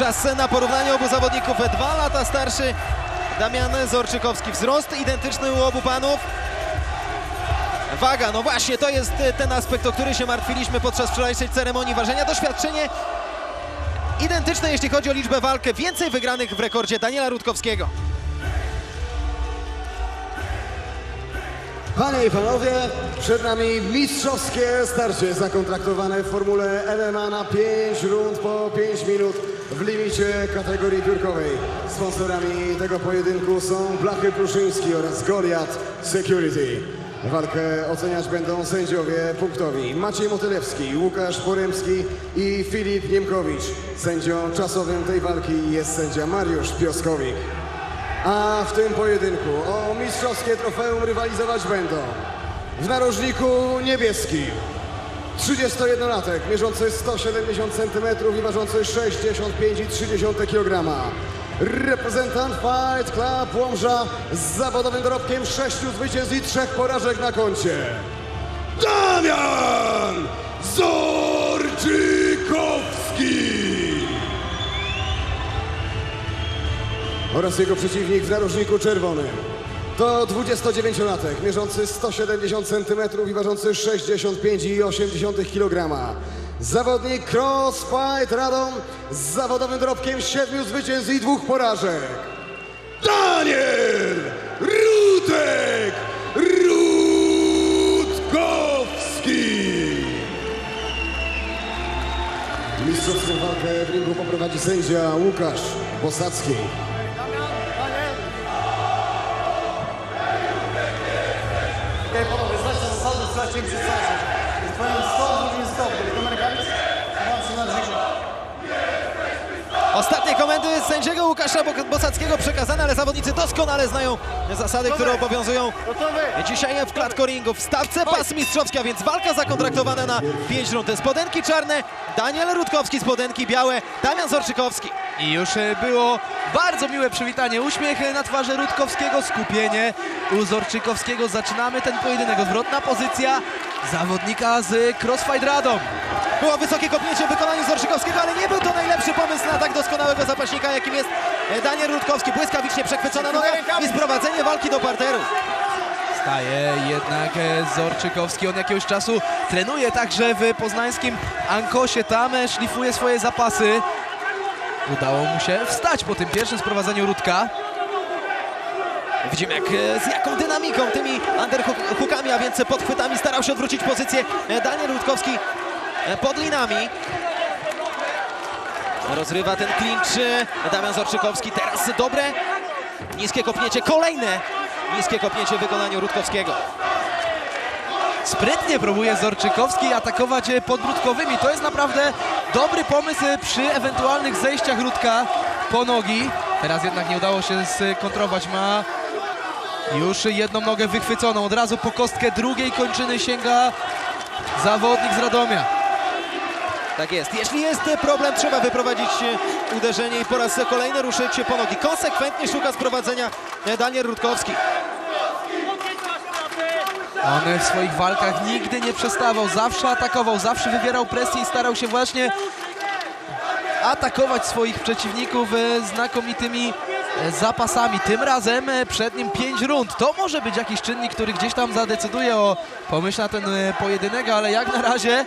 Czas na porównanie obu zawodników. Dwa lata starszy Damian Zorczykowski. Wzrost identyczny u obu panów. Waga, no właśnie, to jest e, ten aspekt, o który się martwiliśmy podczas wczorajszej ceremonii ważenia. Doświadczenie identyczne, jeśli chodzi o liczbę walk. Więcej wygranych w rekordzie Daniela Rutkowskiego. Panie i panowie, przed nami mistrzowskie starcie zakontraktowane w formule MMA na 5 rund po 5 minut w limicie kategorii piórkowej. Sponsorami tego pojedynku są Blachy Pruszyński oraz Goliat Security. Walkę oceniać będą sędziowie punktowi Maciej Motylewski, Łukasz Poremski i Filip Niemkowicz. Sędzią czasowym tej walki jest sędzia Mariusz Pioskowik. A w tym pojedynku o mistrzowskie trofeum rywalizować będą w narożniku niebieskim 31-latek mierzący 170 cm i ważący 65,3 kg. Reprezentant Fight Club Łomża z zawodowym dorobkiem sześciu zwycięstw i trzech porażek na koncie. Damian Zorczykowski! Oraz jego przeciwnik w narożniku czerwonym. To 29-latek, mierzący 170 cm i ważący 65,8 kg. Zawodnik Crossfight Radom z zawodowym dorobkiem siedmiu zwycięstw i dwóch porażek. Daniel Rutek Rutkowski! Mistrzowską walkę w ringu poprowadzi sędzia Łukasz Bosacki. Ostatnie komendy sędziego Łukasza Bo- Bosackiego przekazane, ale zawodnicy doskonale znają zasady, które obowiązują dzisiaj w klatkoringu. W stawce pas mistrzowski, a więc walka zakontraktowana na 5 rund. Spodenki czarne, Daniel Rutkowski, spodenki białe, Damian Zorczykowski. I już e, było bardzo miłe przywitanie. Uśmiech na twarzy Rutkowskiego, skupienie u Zorczykowskiego. Zaczynamy ten pojedynek. Odwrotna pozycja zawodnika z Crossfight Radom. Było wysokie kopnięcie w wykonaniu Zorczykowskiego, ale nie był to najlepszy pomysł na tak doskonałego zapaśnika, jakim jest e, Daniel Rutkowski. Błyskawicznie przechwycona noga i sprowadzenie walki do parteru. Staje jednak e, Zorczykowski. On jakiegoś czasu trenuje także w poznańskim Ankosie. Tam e, szlifuje swoje zapasy. Udało mu się wstać po tym pierwszym sprowadzeniu Rutka. Widzimy jak, z jaką dynamiką, tymi underhookami, a więc podchwytami starał się odwrócić pozycję Daniel Rutkowski pod linami. Rozrywa ten clinch e, Damian Zorczykowski. Teraz dobre, niskie kopnięcie, kolejne niskie kopnięcie w wykonaniu Rutkowskiego. Sprytnie próbuje Zorczykowski atakować e, podbródkowymi. To jest naprawdę dobry pomysł e, przy ewentualnych zejściach Rutka po nogi. Teraz jednak nie udało się skontrować. Ma już jedną nogę wychwyconą. Od razu po kostkę drugiej kończyny sięga zawodnik z Radomia. Tak jest. Jeśli jest problem, trzeba wyprowadzić e, uderzenie i po raz kolejny ruszyć się po nogi. Konsekwentnie szuka sprowadzenia e, Daniel Rutkowski. On w swoich walkach nigdy nie przestawał, zawsze atakował, zawsze wywierał presję i starał się właśnie atakować swoich przeciwników e, znakomitymi zapasami. Tym razem przed nim 5 rund. To może być jakiś czynnik, który gdzieś tam zadecyduje o pomyśle na ten pojedynek, ale jak na razie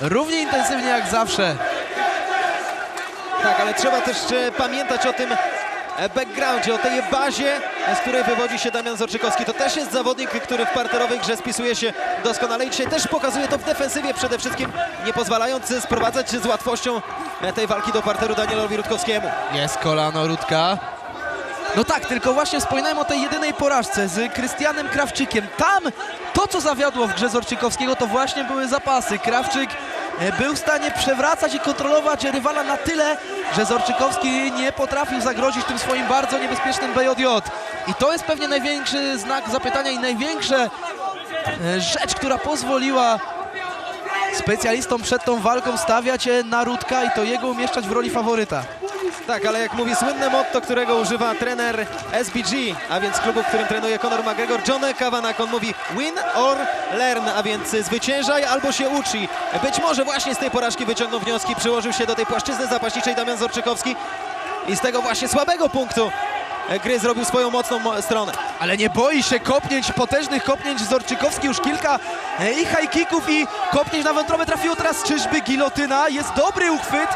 równie intensywnie jak zawsze. Tak, ale trzeba też e, pamiętać o tym e, backgroundzie, o tej bazie, e, z której wywodzi się Damian Zorczykowski. To też jest zawodnik, który w parterowej grze spisuje się doskonale i dzisiaj też pokazuje to w defensywie przede wszystkim, nie pozwalając sprowadzać z łatwością tej walki do parteru Danielowi Rutkowskiemu. Jest kolano Rutka. No tak, tylko właśnie wspominałem o tej jedynej porażce z Krystianem Krawczykiem. Tam to, co zawiodło w grze Zorczykowskiego, to właśnie były zapasy. Krawczyk e, był w stanie przewracać i kontrolować rywala na tyle, że Zorczykowski nie potrafił zagrozić tym swoim bardzo niebezpiecznym BJJ. I to jest pewnie największy znak zapytania i największa e, rzecz, która pozwoliła specjalistom przed tą walką stawiać e, na Rutka i to jego umieszczać w roli faworyta. Tak, ale jak mówi słynne motto, którego używa trener SBG, a więc klubu, w którym trenuje Conor McGregor, John Kavanagh, on mówi win or learn, a więc zwyciężaj albo się uczy. Być może właśnie z tej porażki wyciągnął wnioski, przyłożył się do tej płaszczyzny zapaśniczej Damian Zorczykowski i z tego właśnie słabego punktu gry zrobił swoją mocną mo- stronę. Ale nie boi się kopnięć, potężnych kopnięć Zorczykowski, już kilka e, i high kicków i kopnięć na wątrobę trafiło teraz czyżby gilotyna, jest dobry uchwyt,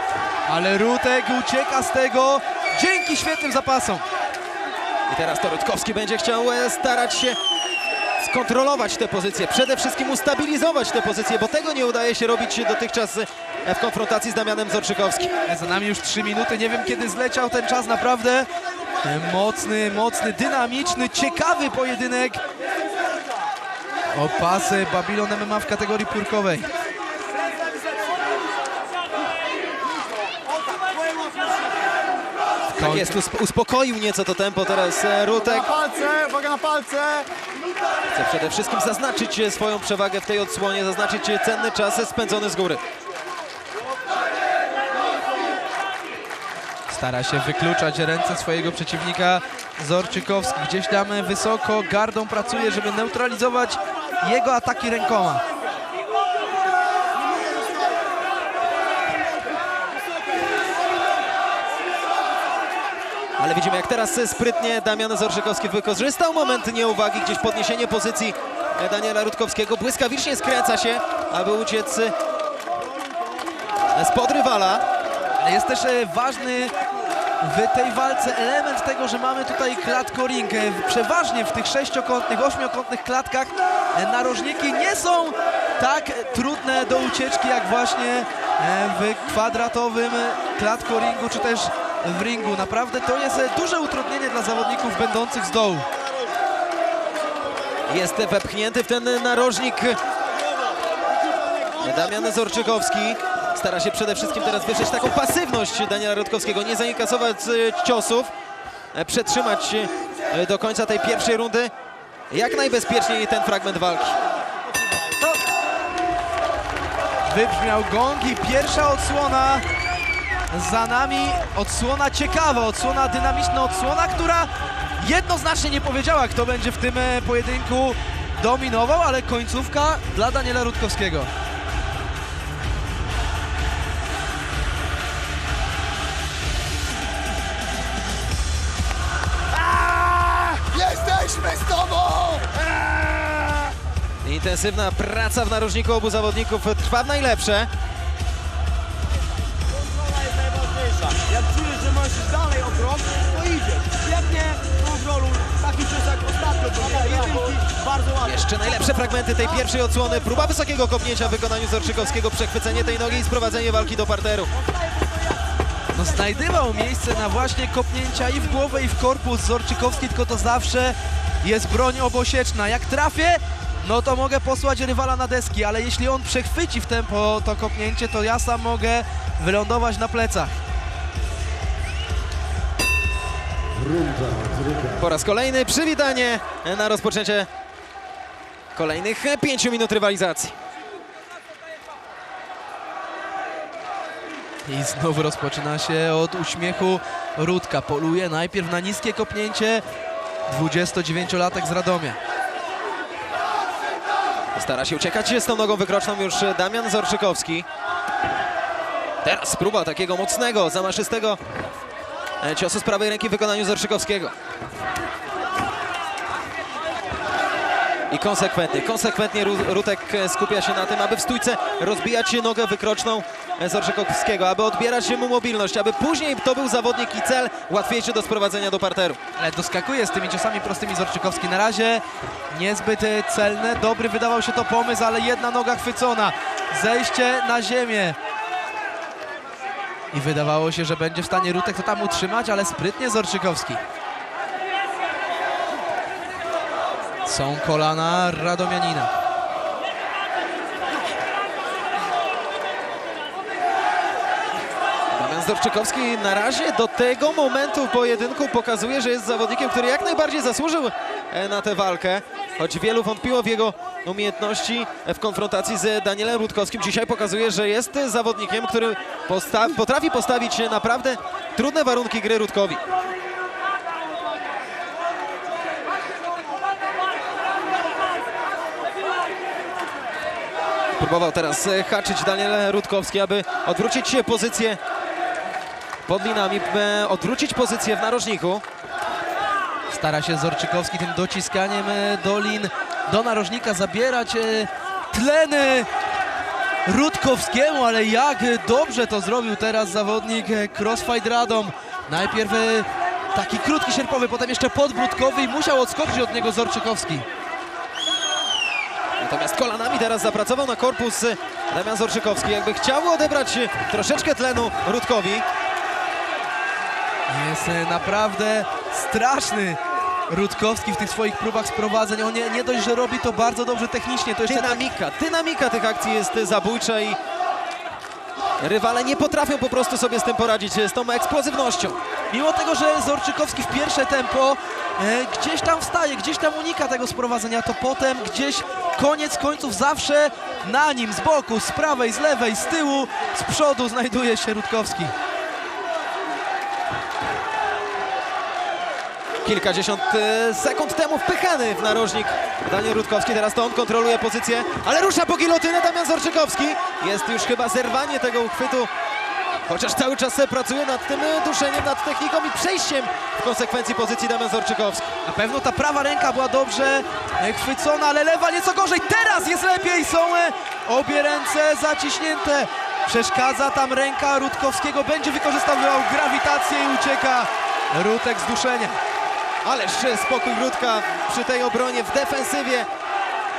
ale Rutek ucieka z tego dzięki świetnym zapasom. I teraz to Rutkowski będzie chciał e, starać się skontrolować tę pozycję, przede wszystkim ustabilizować tę pozycję, bo tego nie udaje się robić dotychczas e, w konfrontacji z Damianem Zorczykowskim. Za nami już 3 minuty, nie wiem kiedy zleciał ten czas, naprawdę e, mocny, mocny, dynamiczny, ciekawy pojedynek. O pasy Babylon MMA w kategorii piórkowej. Tak jest, usp- uspokoił nieco to tempo teraz e, Rutek. Na palce, uwaga na palce! Chce przede wszystkim zaznaczyć e, swoją przewagę w tej odsłonie, zaznaczyć e, cenny czas spędzony z góry. Stara się wykluczać ręce swojego przeciwnika Zorczykowski. Gdzieś tam wysoko gardą pracuje, żeby neutralizować jego ataki rękoma. Ale widzimy jak teraz sprytnie Damian Zorczykowski wykorzystał moment nieuwagi, gdzieś podniesienie pozycji Daniela Rutkowskiego. Błyskawicznie skręca się, aby uciec e, spod rywala. Jest też e, ważny w tej walce element tego, że mamy tutaj klatko-ring. E, Przeważnie w tych sześciokątnych, ośmiokątnych klatkach narożniki nie są tak trudne do ucieczki jak właśnie w kwadratowym klatko-ringu czy też w ringu. Naprawdę to jest e, duże utrudnienie dla zawodników będących z dołu. Jest wepchnięty w ten narożnik Damian Zorczykowski. Stara się przede wszystkim teraz wyszeć taką pasywność Daniela Rutkowskiego, nie zainkasować e, ciosów, e, przetrzymać do końca tej pierwszej rundy jak najbezpieczniej ten fragment walki. Wybrzmiał gong i pierwsza odsłona za nami. Odsłona ciekawa, odsłona dynamiczna, odsłona, która jednoznacznie nie powiedziała, kto będzie w tym e, pojedynku dominował, ale końcówka dla Daniela Rutkowskiego. Jesteśmy z tobą! Intensywna praca w narożniku obu zawodników trwa w najlepsze. Krok, to idziesz. Jak nie, kontroluj. Taki cios jak ostatnio. Jedynki, bardzo ładnie. Jeszcze najlepsze fragmenty tej pierwszej odsłony. Próba wysokiego kopnięcia w wykonaniu Zorczykowskiego, przechwycenie tej nogi i sprowadzenie walki do parteru. No, znajdywał miejsce na właśnie kopnięcia i w głowę i w korpus Zorczykowski, tylko to zawsze jest broń obosieczna. Jak trafię, no to mogę posłać rywala na deski, ale jeśli on przechwyci w tempo to kopnięcie, to ja sam mogę wylądować na plecach. Po raz kolejny przywitanie na rozpoczęcie kolejnych pięciu minut rywalizacji. I znowu rozpoczyna się od uśmiechu Rudka. Poluje najpierw na niskie kopnięcie 29-latek z Radomia. Stara się uciekać z tą nogą wykroczną już Damian Zorczykowski. Teraz próba takiego mocnego, zamaszystego ciosu z prawej ręki w wykonaniu Zorczykowskiego. I konsekwentnie, konsekwentnie Ru- Rutek e, skupia się na tym, aby w stójce rozbijać nogę wykroczną e, Zorczykowskiego, aby odbierać mu mobilność, aby później to był zawodnik i cel łatwiejszy do sprowadzenia do parteru. Ale doskakuje z tymi ciosami prostymi Zorczykowski. Na razie niezbyt e, celne. Dobry wydawał się to pomysł, ale jedna noga chwycona. Zejście na ziemię. I wydawało się, że będzie w stanie Rutek to tam utrzymać, ale sprytnie Zorczykowski. Są kolana Radomianina. Damian Zdorczykowski na razie do tego momentu pojedynku pokazuje, że jest zawodnikiem, który jak najbardziej zasłużył e, na tę walkę. Choć wielu wątpiło w jego umiejętności w konfrontacji z Danielem Rutkowskim. Dzisiaj pokazuje, że jest zawodnikiem, który posta potrafi postawić naprawdę trudne warunki gry Rutkowi. Próbował teraz e, haczyć Daniel Rutkowski, aby odwrócić pozycję pod linami, odwrócić pozycję w narożniku. Stara się Zorczykowski tym dociskaniem e, do lin, do narożnika zabierać e, tleny Rutkowskiemu, ale jak dobrze to zrobił teraz zawodnik e, Crossfight Radom. Najpierw taki krótki sierpowy, potem jeszcze podbródkowy i musiał odskoczyć od niego Zorczykowski. Natomiast kolanami teraz zapracował na korpus Damian Zorczykowski. Jakby chciał odebrać troszeczkę tlenu Rutkowi. Jest naprawdę straszny Rutkowski w tych swoich próbach sprowadzeń. On nie, nie dość, że robi to bardzo dobrze technicznie, to jeszcze tak Dynamika, dynamika tych akcji jest zabójcza i rywale nie potrafią po prostu sobie z tym poradzić, z tą eksplozywnością. Mimo tego, że Zorczykowski w pierwsze tempo e, gdzieś tam wstaje, gdzieś tam unika tego sprowadzenia, to potem gdzieś koniec końców zawsze na nim, z boku, z prawej, z lewej, z tyłu, z przodu znajduje się Rutkowski. Kilkadziesiąt e, sekund temu wpychany w narożnik Daniel Rutkowski. Teraz to on kontroluje pozycję, ale rusza po gilotynę Damian Zorczykowski. Jest już chyba zerwanie tego uchwytu, chociaż cały czas pracuje nad tym e, duszeniem, nad techniką i przejściem w konsekwencji pozycji Damian Zorczykowski. Na pewno ta prawa ręka była dobrze e, chwycona, ale lewa nieco gorzej. Teraz jest lepiej, są obie ręce zaciśnięte. Przeszkadza tam ręka Rutkowskiego, będzie wykorzystywał grawitację i ucieka Rutek z duszenia. Ależ spokój Rutka przy tej obronie w defensywie.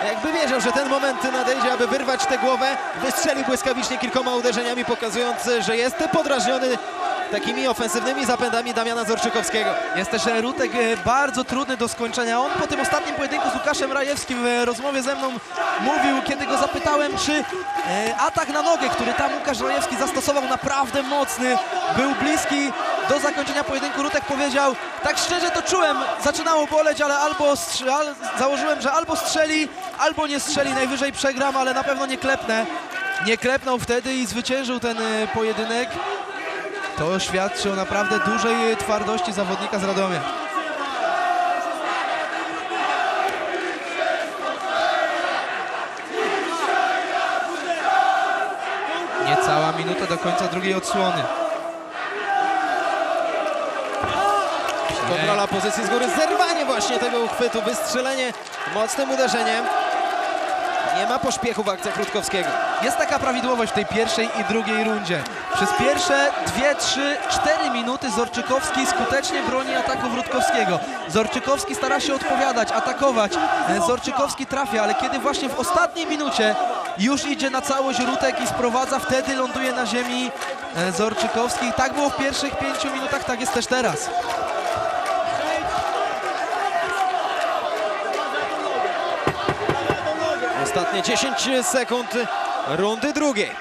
Jakby wiedział, że ten moment nadejdzie, aby wyrwać tę głowę, wystrzelił błyskawicznie kilkoma uderzeniami, pokazując, że jest podrażniony takimi ofensywnymi zapędami Damiana Zorczykowskiego. Jest też e, Rutek e, bardzo trudny do skończenia. On po tym ostatnim pojedynku z Łukaszem Rajewskim w rozmowie ze mną mówił, kiedy go zapytałem, czy e, atak na nogę, który tam Łukasz Rajewski zastosował, naprawdę mocny, był bliski do zakończenia pojedynku. Rutek powiedział, tak szczerze to czułem, zaczynało boleć, ale albo założyłem, że albo strzeli, albo nie strzeli, najwyżej przegram, ale na pewno nie klepnę. Nie klepnął wtedy i zwyciężył ten e, pojedynek. To świadczy o naprawdę dużej twardości zawodnika z Radomia. Niecała minuta do końca drugiej odsłony. Kontrola pozycji z góry, zerwanie właśnie tego uchwytu, wystrzelenie mocnym uderzeniem. Nie ma pośpiechu w akcjach Rutkowskiego. Jest taka prawidłowość w tej pierwszej i drugiej rundzie. Przez pierwsze 2, 3, 4 minuty Zorczykowski skutecznie broni ataku Rutkowskiego. Zorczykowski stara się odpowiadać, atakować. E, Zorczykowski trafia, ale kiedy właśnie w ostatniej minucie już idzie na całość Rutek i sprowadza, wtedy ląduje na ziemi e, Zorczykowski. Tak było w pierwszych 5 minutach, tak jest też teraz. Ostatnie 10 sekund rundy drugiej.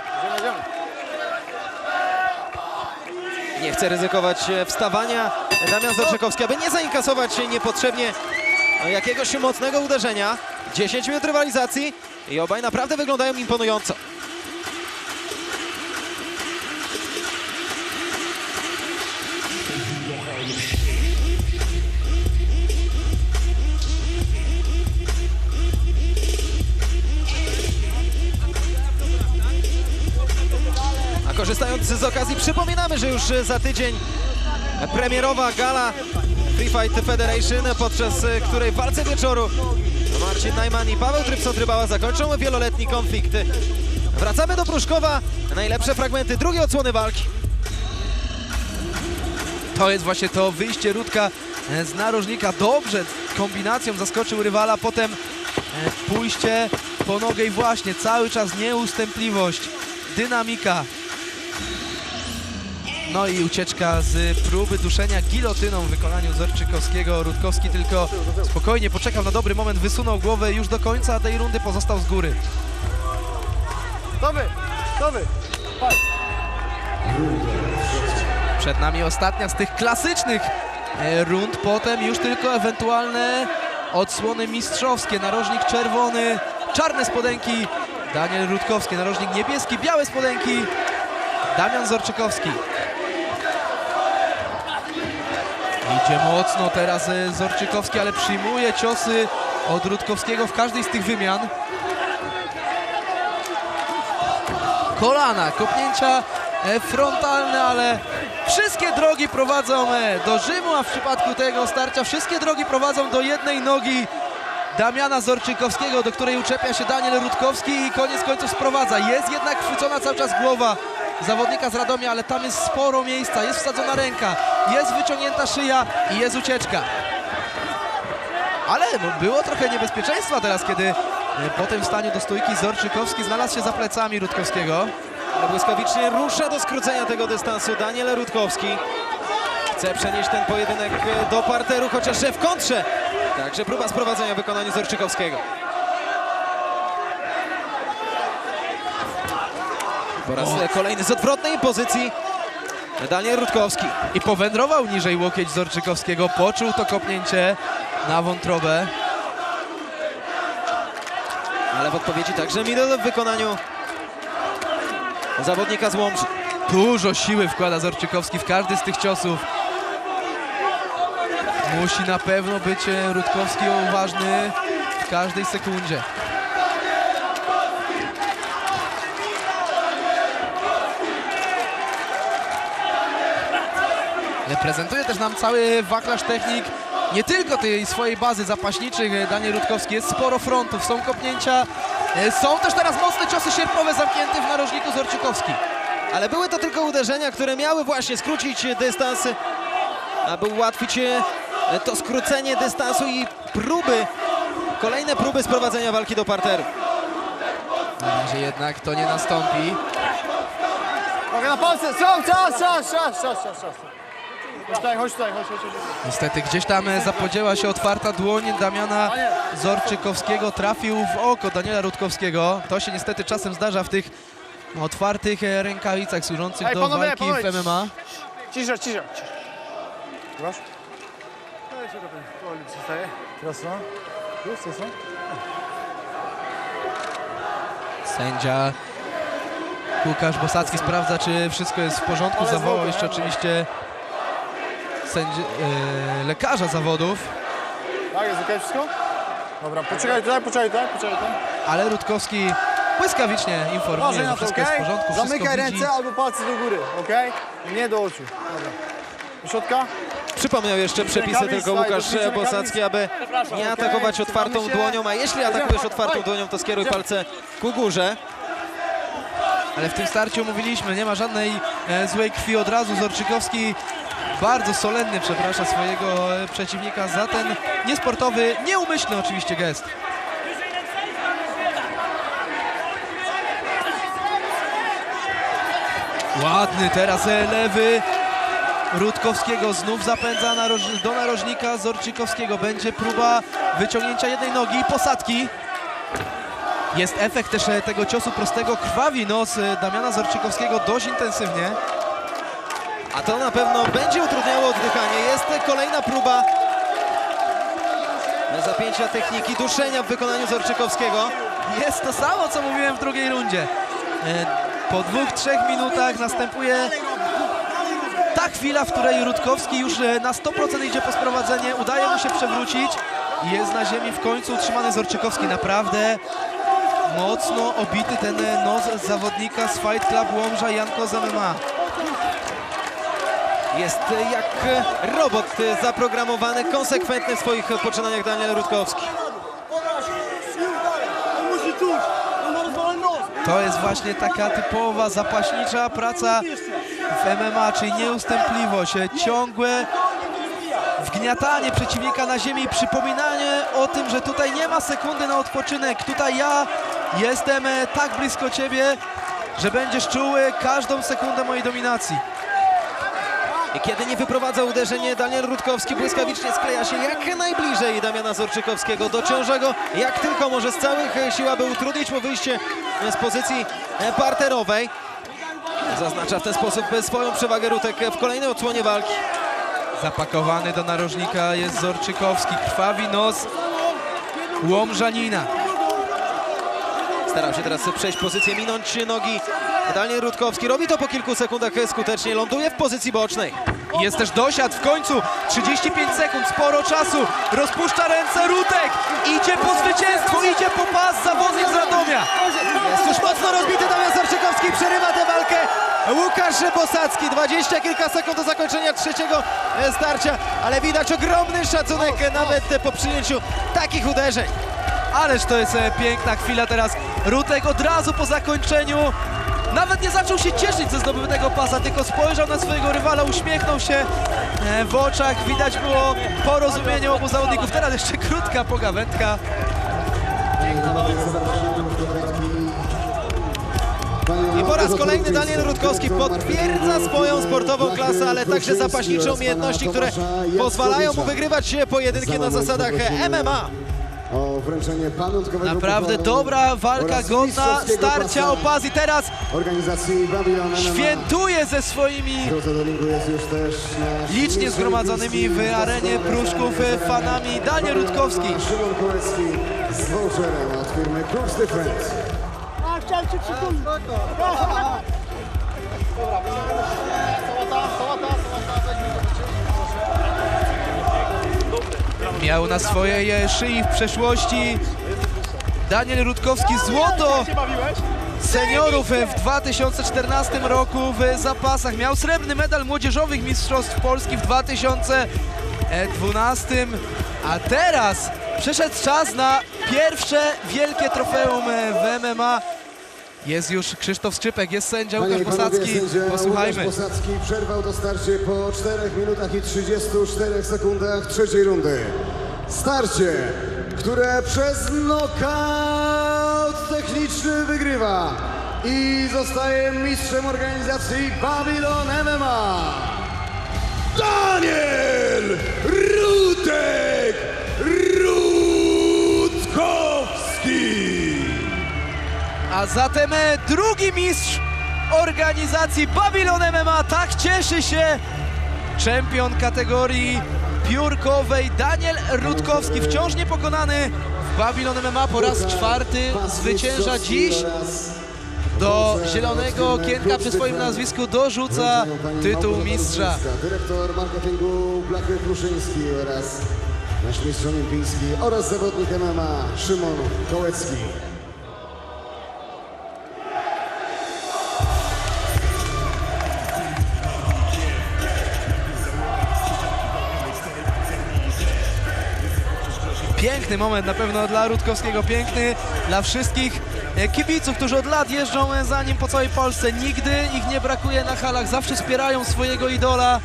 Nie chce ryzykować wstawania Damian Zorczykowski, aby nie zainkasować niepotrzebnie jakiegoś mocnego uderzenia. 10 minut rywalizacji i obaj naprawdę wyglądają imponująco. Z okazji przypominamy, że już za tydzień premierowa gala Free Fight Federation, podczas której w walce wieczoru Marcin Najman i Paweł Trypsot-Rybała zakończą wieloletni konflikt. Wracamy do Pruszkowa, najlepsze fragmenty drugiej odsłony walki. To jest właśnie to wyjście Rutka e, z narożnika. Dobrze kombinacją zaskoczył rywala, potem e, pójście po nogę i właśnie cały czas nieustępliwość, dynamika. No i ucieczka z próby duszenia gilotyną w wykonaniu Zorczykowskiego. Rutkowski tylko spokojnie poczekał na dobry moment, wysunął głowę już do końca tej rundy pozostał z góry. Wy, to wy. Przed nami ostatnia z tych klasycznych e, rund, potem już tylko ewentualne odsłony mistrzowskie. Narożnik czerwony, czarne spodenki, Daniel Rutkowski, narożnik niebieski, białe spodenki, Damian Zorczykowski. Idzie mocno teraz e, Zorczykowski, ale przyjmuje ciosy od Rutkowskiego w każdej z tych wymian. Kolana, kopnięcia e, frontalne, ale wszystkie drogi prowadzą e, do Rzymu, a w przypadku tego starcia wszystkie drogi prowadzą do jednej nogi Damiana Zorczykowskiego, do której uczepia się Daniel Rutkowski i koniec końców sprowadza. Jest jednak chwycona cały czas głowa zawodnika z Radomia, ale tam jest sporo miejsca, jest wsadzona ręka, jest wyciągnięta szyja i jest ucieczka. Ale no, było trochę niebezpieczeństwa teraz, kiedy e, po tym wstaniu do stójki Zorczykowski znalazł się za plecami Rutkowskiego. Błyskawicznie rusza do skrócenia tego dystansu Daniel Rutkowski. Chce przenieść ten pojedynek do parteru, chociaż w kontrze. Także próba sprowadzenia w wykonaniu Zorczykowskiego. Po raz kolejny z odwrotnej pozycji Daniel Rutkowski. I powędrował niżej łokieć Zorczykowskiego, poczuł to kopnięcie na wątrobę. Ale w odpowiedzi także minut w wykonaniu zawodnika z Łomży. Dużo siły wkłada Zorczykowski w każdy z tych ciosów. Musi na pewno być e, Rutkowski uważny w każdej sekundzie. Reprezentuje też nam cały wachlarz technik, nie tylko tej swojej bazy zapaśniczych. Daniel Rutkowski jest sporo frontów, są kopnięcia, e, są też teraz mocne ciosy sierpowe zamknięte w narożniku Zorczykowski. Ale były to tylko uderzenia, które miały właśnie skrócić dystans, aby ułatwić e, to skrócenie dystansu i próby, kolejne próby sprowadzenia walki do parteru. Na razie jednak to nie nastąpi. Uwaga na palce, strzał, czas, czas, czas, czas, czas, czas. Chodź tutaj, chodź tutaj, chodź, chodź, chodź. Niestety gdzieś tam e, zapodziała się otwarta dłoń Damiana Zorczykowskiego. Trafił w oko Daniela Rutkowskiego. To się niestety czasem zdarza w tych otwartych e, rękawicach służących Ej, do panowie, walki panowie, w MMA. Cisza, cisza. Teraz? Już, co? Sędzia Łukasz Bosacki sprawdza, czy wszystko jest w porządku. Zawołał jeszcze oczywiście sędzi, e, lekarza zawodów, Tak, jest okej wszystko? Dobra, poczekaj tutaj, poczekaj tutaj, poczekaj tutaj. ale Rutkowski błyskawicznie informuje, że wszystko jest w porządku, wszystko Zamykaj widzi. ręce albo palce do góry, okej? Nie do oczu. Dobra. Do środka? Przypomniał jeszcze przepisy Rękawic, tylko daj, Łukasz dotknij. Bosacki, aby nie atakować otwartą dłonią, a jeśli atakujesz otwartą dłonią, to skieruj palce ku górze. Ale w tym starciu mówiliśmy, nie ma żadnej e, złej krwi od razu. Zorczykowski bardzo solenny przeprasza swojego e, przeciwnika za ten niesportowy, nieumyślny oczywiście gest. Ładny teraz e, lewy Rutkowskiego znów zapędza do narożnika Zorczykowskiego. Będzie próba wyciągnięcia jednej nogi i posadki. Jest efekt też e, tego ciosu prostego. Krwawi nos e, Damiana Zorczykowskiego dość intensywnie. A to na pewno będzie utrudniało oddychanie. Jest kolejna próba zapięcia techniki duszenia w wykonaniu Zorczykowskiego. Jest to samo, co mówiłem w drugiej rundzie. E, Po dwóch, trzech minutach następuje ta chwila, w której Rutkowski już e, na 100% idzie po sprowadzenie. Udaje mu się przewrócić. Jest na ziemi w końcu utrzymany Zorczykowski. Naprawdę mocno obity ten e, nos zawodnika z Fight Club Łomża Janko z MMA. Jest jak robot zaprogramowany, konsekwentny w swoich poczynaniach Daniel Rutkowski. To jest właśnie taka typowa zapaśnicza praca w MMA, czyli nieustępliwość, e, ciągłe wgniatanie przeciwnika na ziemi przypominanie o tym, że tutaj nie ma sekundy na odpoczynek. Tutaj ja jestem e, tak blisko ciebie, że będziesz czuł e, każdą sekundę mojej dominacji. I kiedy nie wyprowadza uderzenie, Daniel Rutkowski błyskawicznie skleja się jak najbliżej Damiana Zorczykowskiego. Dociąża go jak tylko może z całych sił, aby utrudnić mu wyjście z pozycji parterowej. Zaznacza w ten sposób swoją przewagę Rutek w kolejnej odsłonie walki. Zapakowany do narożnika jest Zorczykowski, krwawi nos Łomżanina. Starał się teraz przejść pozycję, minąć nogi. Daniel Rutkowski robi to po kilku sekundach skutecznie, ląduje w pozycji bocznej. Jest też dosiad w końcu. 35 sekund, sporo czasu. Rozpuszcza ręce Rutek. Idzie po zwycięstwo, idzie po pas zawodnik z Radomia. Jest już mocno rozbity Damian Zorczykowski, przerywa tę walkę Łukasz Bosacki. Dwadzieścia kilka sekund do zakończenia trzeciego e, starcia, ale widać ogromny szacunek e, nawet e, po przyjęciu takich uderzeń. Ależ to jest e, piękna chwila teraz. Rutek od razu po zakończeniu nawet nie zaczął się cieszyć ze zdobytego pasa, tylko spojrzał na swojego rywala, uśmiechnął się e, w oczach. Widać było porozumienie obu zawodników. Teraz jeszcze krótka pogawędka. I po raz kolejny Daniel Rutkowski potwierdza swoją sportową klasę, ale także zapaśnicze umiejętności, które pozwalają mu wygrywać pojedynki na zasadach MMA. O wręczenie pamiątkowego Naprawdę dobra walka, godna starcia o pas i teraz Organizacji Babylon świętuje ze swoimi licznie zgromadzonymi w arenie Pruszków znany fanami Daniel Rutkowski. Szymon Kołecki z voucherem od firmy Cruz Defense. A, chciałem cię przytulić. Miał na swojej e, szyi w przeszłości Daniel Rutkowski złoto seniorów e, w 2014 roku w zapasach. Miał srebrny medal młodzieżowych mistrzostw Polski w 2012, a teraz przyszedł czas na pierwsze wielkie trofeum e, w MMA. Jest już Krzysztof Skrzypek, jest sędzia Panie Łukasz i panowie, Bosacki. sędzia Posłuchajmy. Łukasz Bosacki przerwał to starcie po 4 minutach i 34 sekundach trzeciej rundy. Starcie, które przez knockout techniczny wygrywa i zostaje mistrzem organizacji Babylon MMA. Daniel Rutek A zatem e, drugi mistrz organizacji Babylon MMA. Tak cieszy się czempion kategorii piórkowej Daniel Rutkowski. Wciąż niepokonany w Babylon MMA po raz czwarty zwycięża dziś. Do zielonego okienka przy swoim nazwisku dorzuca tytuł mistrza. Dyrektor marketingu Blachy Kruszyński oraz nasz mistrz olimpijski oraz zawodnik MMA Szymon Kołecki. Piękny moment na pewno dla Rutkowskiego, piękny dla wszystkich e, kibiców, którzy od lat jeżdżą za nim po całej Polsce. Nigdy ich nie brakuje na halach, zawsze wspierają swojego idola.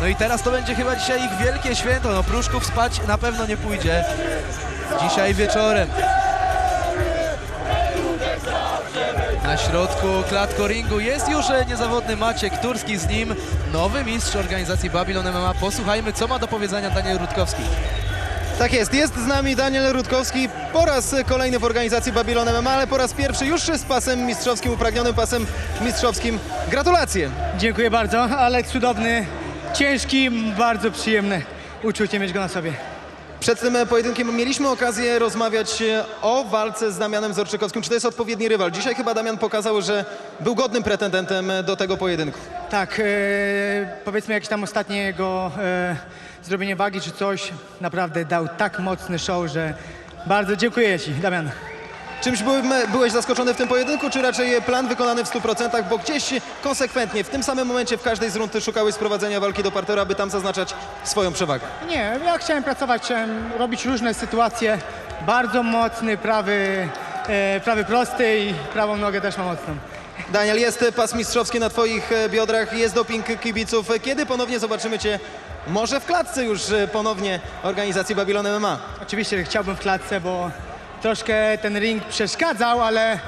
No i teraz to będzie chyba dzisiaj ich wielkie święto. No Pruszków spać na pewno nie pójdzie. Dzisiaj wieczorem. Na środku klatko ringu jest już e, niezawodny Maciek Turski, z nim nowy mistrz organizacji Babylon MMA. Posłuchajmy, co ma do powiedzenia Daniel Rutkowski. Tak jest, jest z nami Daniel Rutkowski po raz kolejny w organizacji Babylon MMA, ale po raz pierwszy już z pasem mistrzowskim, upragnionym pasem mistrzowskim. Gratulacje! Dziękuję bardzo. Alek cudowny, ciężki, bardzo przyjemne uczucie mieć go na sobie. Przed tym pojedynkiem mieliśmy okazję rozmawiać o walce z Damianem Zorczykowskim. Czy to jest odpowiedni rywal? Dzisiaj chyba Damian pokazał, że był godnym pretendentem do tego pojedynku. Tak, e, powiedzmy jakieś tam ostatnie jego e, zrobienie wagi czy coś, naprawdę dał tak mocny show, że bardzo dziękuję Ci, Damian. Czymś byłem, byłeś zaskoczony w tym pojedynku, czy raczej plan wykonany w 100%, bo gdzieś konsekwentnie w tym samym momencie w każdej z rund szukałeś sprowadzenia walki do parteru, aby tam zaznaczać swoją przewagę? Nie, ja chciałem pracować, chciałem robić różne sytuacje. Bardzo mocny prawy, e, prawy prosty i prawą nogę też ma mocną. Daniel, jest pas mistrzowski na twoich e, biodrach, jest doping kibiców. Kiedy ponownie zobaczymy cię, może w klatce już e, ponownie organizacji Babylon MMA? Oczywiście chciałbym w klatce, bo troszkę ten ring przeszkadzał, ale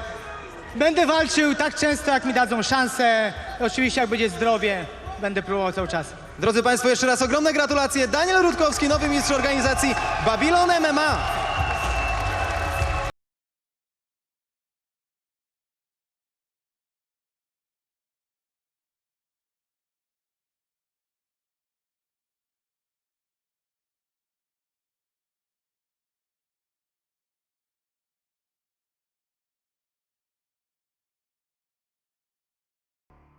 będę walczył tak często, jak mi dadzą szansę. Oczywiście, jak będzie zdrowie, będę próbował cały czas. Drodzy Państwo, jeszcze raz ogromne gratulacje. Daniel Rutkowski, nowy mistrz organizacji Babylon MMA.